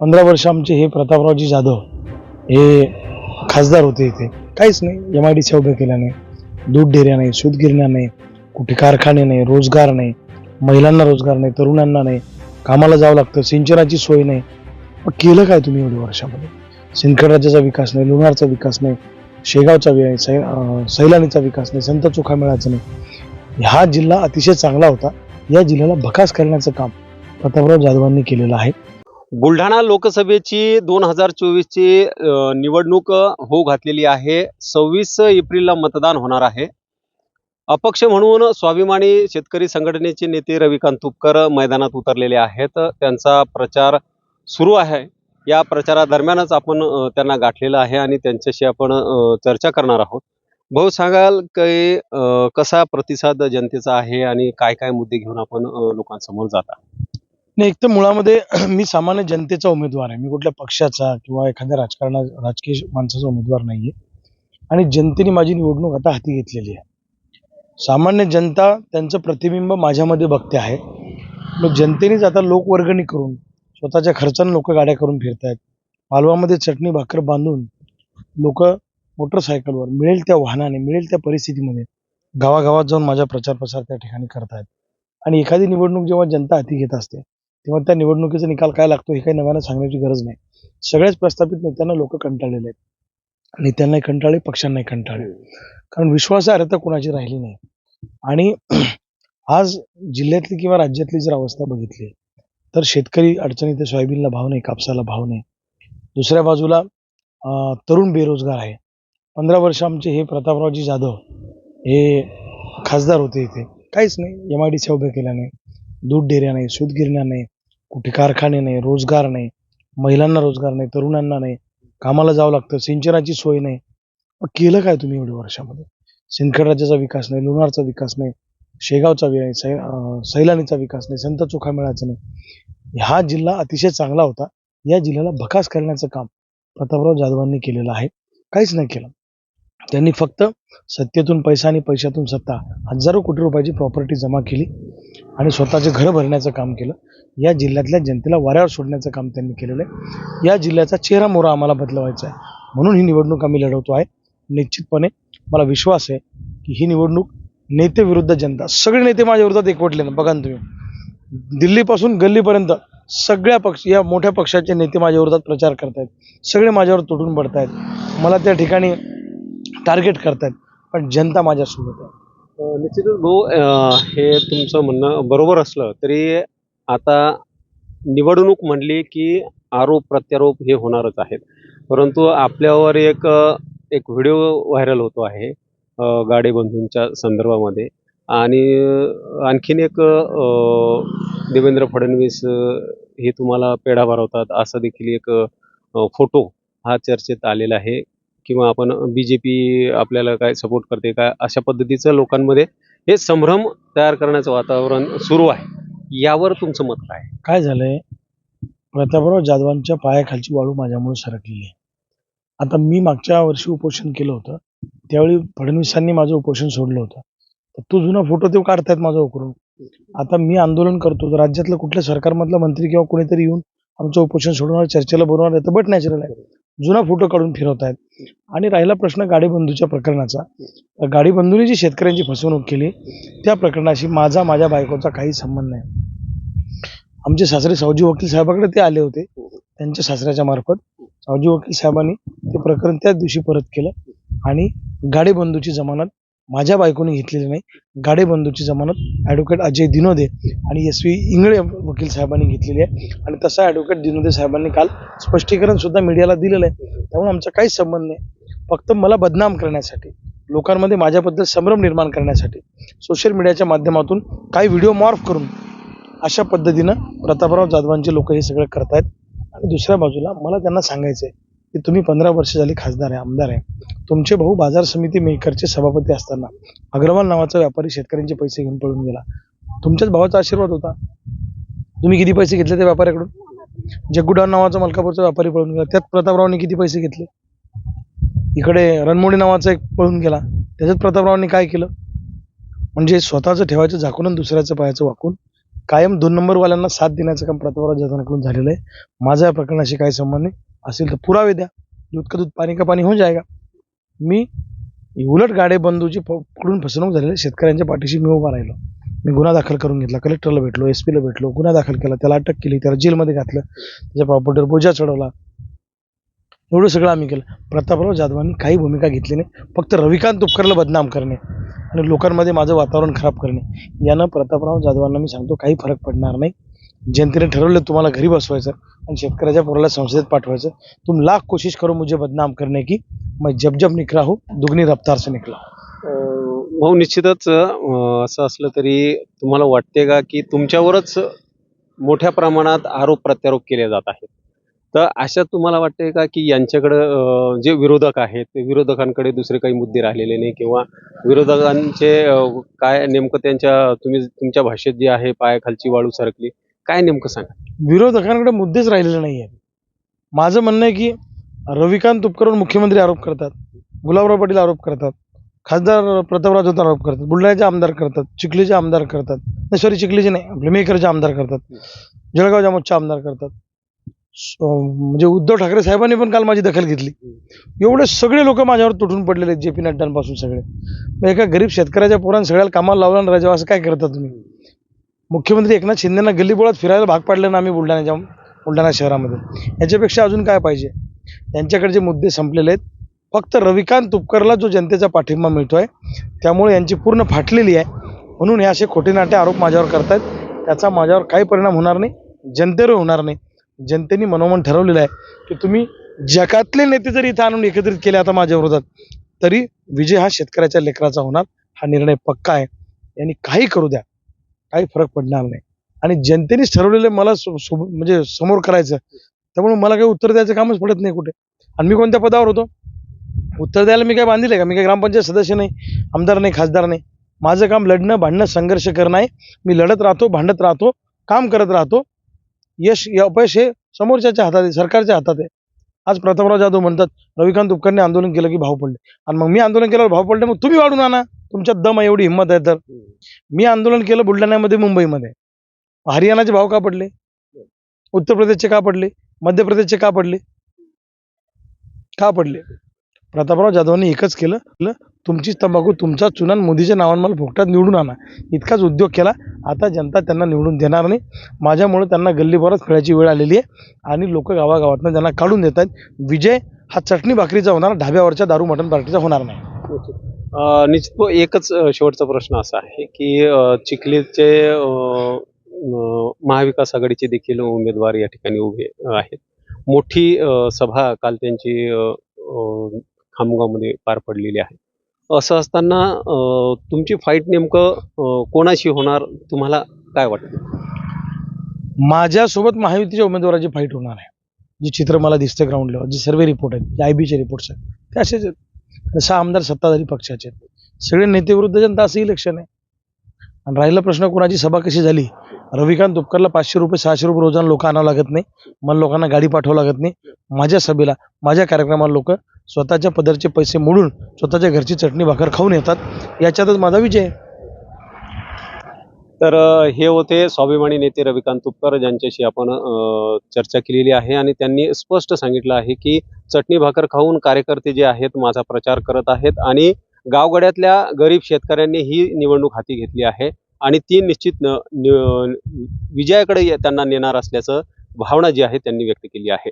पंधरा वर्ष आमचे हे प्रतापरावजी जाधव हे खासदार होते इथे. काहीच नाही. एम आय डी सी उभ्या केल्या नाही. दूध डेऱ्या नाही सूतगिरण्या नाही कुठे कारखाने नाही रोजगार नाही महिलांना रोजगार नाही तरुणांना नाही कामाला जावं लागतं सिंचनाची सोय नाही. मग केलं काय तुम्ही एवढ्या वर्षामध्ये? सिंदखेड राज्याचा विकास नाही लोणारचा विकास नाही शेगावचा सै सैलानीचा विकास नाही संत चोखा मेळाचा नाही. हा जिल्हा अतिशय चांगला होता. या जिल्ह्याला भकास करण्याचं काम प्रतापराव जाधवांनी केलेलं आहे. बुलढाणा लोकसभेची दोन हजार चोवीसची निवडणूक होऊ घातलेली आहे. सव्वीस एप्रिलला मतदान होणार आहे. अपक्ष म्हणून स्वाभिमानी शेतकरी संघटनेचे नेते रविकांत तुपकर मैदानात उतरलेले आहेत. त्यांचा प्रचार सुरू आहे. या प्रचारादरम्यानच आपण त्यांना गाठलेलं आहे आणि त्यांच्याशी आपण चर्चा करणार आहोत. भाऊ सांगाल की कसा प्रतिसाद जनतेचा आहे आणि काय काय मुद्दे घेऊन आपण लोकांसमोर जाता? नाही एक तर मुळामध्ये मी सामान्य जनतेचा उमेदवार आहे. मी कुठल्या पक्षाचा किंवा एखाद्या राजकारणा राजकीय माणसाचा उमेदवार नाहीये. आणि जनतेने माझी निवडणूक आता हाती घेतलेली आहे. सामान्य जनता त्यांचं प्रतिबिंब माझ्यामध्ये बघते आहे. मग जनतेनेच आता लोकवर्गणी करून स्वतःच्या खर्चानं लोक गाड्या करून फिरतायत. मालवामध्ये चटणी भाकर बांधून लोक मोटरसायकलवर मिळेल त्या वाहनाने मिळेल त्या परिस्थितीमध्ये गावागावात जाऊन माझा प्रचार प्रसार त्या ठिकाणी करतायत. आणि एखादी निवडणूक जेव्हा जनता हाती घेत असते तेव्हा त्या निवडणुकीचा निकाल काय लागतो हे काही नव्यानं सांगण्याची गरज नाही. सगळ्याच प्रस्थापित नेत्यांना लोक कंटाळलेले आहेत. नेत्यांनाही कंटाळले पक्षांनाही कंटाळले. कारण विश्वासार्हता कोणाची राहिली नाही. आणि आज जिल्ह्यातली किंवा राज्यातली जर अवस्था बघितली तर शेतकरी अडचणीत सोयाबीनला भाव नाही कापसाला भाव नाही. दुसऱ्या बाजूला तरुण बेरोजगार आहे. पंधरा वर्ष आमचे हे प्रतापरावजी जाधव हे खासदार होते इथे. काहीच नाही. एम आय डी सी उभ्या केल्या नाही दूध डेऱ्या नाही सूतगिरण्या नाही कुठे कारखाने नाही रोजगार नाही महिलांना रोजगार नाही तरुणांना नाही कामाला जावं लागतं सिंचनाची सोय नाही. मग केलं काय तुम्ही एवढ्या वर्षामध्ये? सिंदखेड राज्याचा विकास नाही लोणारचा विकास नाही शेगावचा सै सैलानीचा विकास नाही संत चोखा मिळायचा नाही. हा जिल्हा अतिशय चांगला होता. या जिल्ह्याला भकास करण्याचं काम प्रतापराव जाधवांनी केलेलं आहे. काहीच नाही केलं. त्यांनी फक्त सत्तेतून पैसा आणि पैशातून सत्ता हजारो कोटी रुपयाची प्रॉपर्टी जमा केली आणि स्वतःचे घरं भरण्याचं काम केलं. या जिल्ह्यातल्या जनतेला वाऱ्यावर सोडण्याचं काम त्यांनी केलेलं आहे. या जिल्ह्याचा चेहरा मोहरा आम्हाला बदलवायचा आहे. म्हणून ही निवडणूक आम्ही लढवतो आहे. निश्चितपणे मला विश्वास आहे की ही निवडणूक नेते विरुद्ध जनता सगळे नेते माझ्या विरोधात एकवटले ना बघा ना तुम्ही. दिल्लीपासून गल्लीपर्यंत सगळ्या पक्ष या मोठ्या पक्षाचे नेते माझ्या विरोधात प्रचार करतायत. सगळे माझ्यावर तुटून पडतायत. मला त्या ठिकाणी टार्गेट करतायत पण जनता माझ्यासोबत आहे. निश्चितच भाऊ हे तुमचं म्हणणं बरोबर असलं तरी आता निवडणूक म्हणली की आरोप प्रत्यारोप हे होणारच आहेत. परंतु आपल्यावर एक एक व्हिडिओ व्हायरल होतो आहे अ, गाडे बंधूंच्या संदर्भामध्ये. आणि आणखीन एक देवेंद्र फडणवीस हे तुम्हाला पेढा भरवतात असं देखील एक फोटो हा चर्चेत आलेला आहे. किंवा आपण बी जे पी आपल्याला काय सपोर्ट करते काय अशा पद्धतीचं लोकांमध्ये हे संभ्रम तयार करण्याचं वातावरण सुरू आहे. यावर तुमचं मत काय? आहे? काय झालंय? प्रतापराव जाधवांच्या पायाखालची वाळू माझ्यामुळे सरकलेली आहे. आता मी मागच्या वर्षी उपोषण केलं होतं. त्यावेळी फडणवीसांनी माझं उपोषण सोडलं होतं. तर तो जुना फोटो ते काढतायत माझा उकरून. आता मी आंदोलन करतो तर राज्यातलं कुठल्या सरकारमधला मंत्री किंवा कोणीतरी येऊन आमचं उपोषण सोडवणार चर्चेला बोलवणार तर बट नॅचरल आहे. जुना फोटो काढून फिरवत आहेत. आणि राहिला प्रश्न गाडीबंधूच्या प्रकरणाचा. तर गाडीबंधूंनी जी शेतकऱ्यांची फसवणूक केली त्या प्रकरणाशी माझा माझ्या बायकोचा काही संबंध नाही. आमचे सासरे सावजी वकील साहेबाकडे ते आले होते. त्यांच्या सासऱ्याच्या मार्फत सावजी वकील साहेबांनी ते प्रकरण त्याच दिवशी परत केलं. आणि गाडीबंधूची जमानत माझ्या बायकोने घेतलेली नाही. गाडेबंधूची जमानत ॲडव्होकेट अजय दिनोदे आणि एस व्ही इंगळे वकील साहेबांनी घेतलेली आहे. आणि तसा ॲडव्होकेट दिनोदे साहेबांनी काल स्पष्टीकरण सुद्धा मीडियाला दिलेलं आहे. त्यामुळे आमचा काहीच संबंध नाही. फक्त मला बदनाम करण्यासाठी लोकांमध्ये माझ्याबद्दल संभ्रम निर्माण करण्यासाठी सोशल मीडियाच्या माध्यमातून काही व्हिडिओ मॉर्फ करून अशा पद्धतीनं प्रतापराव जाधवांचे लोक हे सगळं करतायत. आणि दुसऱ्या बाजूला मला त्यांना सांगायचं आहे की तुम्ही पंधरा वर्ष झाली खासदार आहे आमदार आहे. तुमचे भाऊ बाजार समिती मेकरचे सभापती असताना अग्रवाल नावाचा व्यापारी शेतकऱ्यांचे पैसे घेऊन पळून गेला. तुमच्याच भावाचा आशीर्वाद होता. तुम्ही किती पैसे घेतले त्या व्यापाऱ्याकडून? जग्गुडाव नावाचा मलकापूरचा व्यापारी पळून गेला. त्यात प्रतापरावांनी किती पैसे घेतले? इकडे रणमोडी नावाचा एक पळून गेला. त्याच्यात प्रतापरावांनी काय केलं? म्हणजे स्वतःचं ठेवायचं झाकून आणि दुसऱ्याचं पायाचं वाकून कायम दोन नंबरवाल्यांना साथ देण्याचं काम प्रतापराव जाधवांकडून झालेलं आहे. माझा या प्रकरणाशी काही संबंध नाही. असेल तर पुरावे द्या. दूध का दूध पाणी का पाणी होऊन जायगा. मी उलट गाडेबंदूची पकडून फसवणूक झालेल्या शेतकऱ्यांच्या पाठीशी मी उभा राहिलो. मी गुन्हा दाखल करून घेतला कलेक्टरला भेटलो एस पीला भेटलो गुन्हा दाखल केला त्याला अटक केली त्याला जेलमध्ये घातलं त्याच्या प्रॉपर्टीवर बोजा चढवला. एवढं सगळं आम्ही केलं. प्रतापराव जाधवांनी काही भूमिका घेतली नाही फक्त रविकांत तुपकरला बदनाम करणे आणि लोकांमध्ये माझं वातावरण खराब करणे. यानं प्रतापराव जाधवांना मी सांगतो काही फरक पडणार नाही. जनतेने ठरवलं तुम्हाला घरी बसवायचं आणि शेतकऱ्याच्या पोराला संसदेत पाठवायचं. तुम लाख कोशिश करो मुझे बदनाम करणे की. मैं जब जब निकला हो दुगनी रफ्तार से निकला. भाऊ निश्चितच असं असलं तरी तुम्हाला वाटते का की तुमच्यावरच मोठ्या प्रमाणात आरोप प्रत्यारोप केले जात आहेत? तर अशा तुम्हाला वाटते का की यांच्याकडं जे विरोधक आहेत ते विरोधकांकडे दुसरे काही मुद्दे राहिलेले नाही किंवा विरोधकांचे काय नेमकं त्यांच्या तुम्ही तुमच्या भाषेत जे आहे पायाखालची वाळू सरकली काय नेमकं सांगा? विरोधकांकडे मुद्देच राहिलेले नाही आहेत माझं म्हणणं आहे की रविकांत तुपकरवर मुख्यमंत्री आरोप करतात गुलाबराव पाटील आरोप करतात खासदार प्रतापराव जाधव आरोप करतात बुलढाण्याचे आमदार करतात चिखलीचे आमदार करतात नाही सॉरी चिखलीचे नाही आपले मेकरचे आमदार करतात जळगाव जामोदचे आमदार करतात. म्हणजे उद्धव ठाकरे साहेबांनी पण काल माझी दखल घेतली. एवढे सगळे लोक माझ्यावर तुटून पडलेले आहेत जे पी नड्डांपासून सगळे. एका गरीब शेतकऱ्याच्या पोरांना सगळ्याला कामाला लावला राजा असं काय करता तुम्ही? मुख्यमंत्री एकनाथ शिंदेना गल्लीबोळात फिरायला भाग पाडलं ना आम्ही बुलढाण्याच्या बुलढाणा शहरामध्ये. याच्यापेक्षा अजून काय पाहिजे? यांच्याकडे मुद्दे संपलेले आहेत फक्त रविकांत तुपकरला जो जनतेचा पाठिंबा मिळतोय त्यामुळे यांची पूर्ण फाटलेली आहे. म्हणून हे असे खोटे नाटे आरोप माझ्यावर करतायत. त्याचा माझ्यावर काही परिणाम होणार नाही जनतेवर होणार नाही. जनतेने मनोमन ठरवलेलं आहे की तुम्ही जगातले नेते जरी इथं आणून एकत्रित केले आता माझ्या विरोधात तरी विजय हा शेतकऱ्याच्या लेकराचा होणार. हा निर्णय पक्का आहे. यांनी काही करू द्या. काही फरक पडणार नाही. आणि जनतेनेच ठरवलेलं आहे मला सो- म्हणजे समोर करायचं. त्यामुळे मला काही उत्तर द्यायचं कामच पडत नाही कुठे. आणि मी कोणत्या पदावर होतो? उत्तर द्यायला मी काय बांधिले का? मी काय ग्रामपंचायत सदस्य नाही आमदार नाही खासदार नाही. माझं काम लढणं भांडणं संघर्ष करणं आहे. मी लढत राहतो भांडत राहतो काम करत राहतो. यश अपयश हे समोरच्याच्या हातात आहे सरकारच्या हातात आहे. आज प्रतापराव जाधव म्हणतात रविकांत उपकरणे आंदोलन केलं की भाव पडले. आणि मग मी आंदोलन केल्यावर भाव पडले मग तुम्ही वाढून आणा. तुमच्यात दम आहे, एवढी हिंमत आहे तर. मी आंदोलन केलं बुलढाण्यामध्ये मुंबईमध्ये. हरियाणाचे भाव का पडले? उत्तर प्रदेशचे का पडले? मध्य प्रदेशचे का पडले? का पडले? प्रतापराव जाधवांनी एकच केलं तुमचीच तंबाखू तुमचा चुनान मोदीच्या नावाने मला फुकटात निवडून आणा. इतकाच उद्योग केला. आता जनता त्यांना निवडून देणार नाही. माझ्यामुळे त्यांना गल्लीभरात खेळायची वेळ आलेली आहे आणि लोक गावागावातनं त्यांना काढून देत आहेत. विजय हा चटणी भाकरीचा होणार ढाब्यावरच्या दारू मटण पार्टीचा होणार नाही. निश्चित एकच शेवटचा प्रश्न असा आहे की चिखलीचे महाविकास आघाडीचे देखील उमेदवार या ठिकाणी उभे आहेत. मोठी सभा काल त्यांची खामगावमध्ये पार पडलेली आहे. असं असताना तुमची फाईट नेमकं कोणाशी होणार? तुम्हाला काय वाटतं? माझ्यासोबत महायुतीच्या उमेदवाराची फाईट होणार आहे. जे चित्र मला दिसतं ग्राउंड लेवल जे सर्वे रिपोर्ट आहेत जे आय बीचे रिपोर्ट्स आहेत ते असेच आहेत. सहा आमदार सत्ताधारी पक्षाचे आहेत. सगळे नेते विरुद्ध जनता असं इलेक्शन आहे. आणि राहिला प्रश्न कोणाची सभा कशी झाली? रविकांत दुपकरला पाचशे रुपये सहाशे रुपये रोजानं लोक आणावं लागत नाही. मला लोकांना गाडी पाठवावं लागत नाही. माझ्या सभेला माझ्या कार्यक्रमाला लोक स्वतःच्या पदरचे पैसे मोडून स्वतःच्या घरची चटणी भाकर खाऊन येतात. याच्यातच माझा विजय. तर हे होते स्वाभिमानी नेते रविकांत तुपकर ज्यांच्याशी आपण चर्चा केलेली आहे आणि त्यांनी स्पष्ट सांगितलं आहे की चटणी भाकर खाऊन कार्यकर्ते जे आहेत माझा प्रचार करत आहेत आणि गावगड्यातल्या गरीब शेतकऱ्यांनी ही निवडणूक हाती घेतली आहे आणि ती निश्चित विजयाकडे त्यांना नेणार असल्याचं भावना जी आहे त्यांनी व्यक्त केली आहे.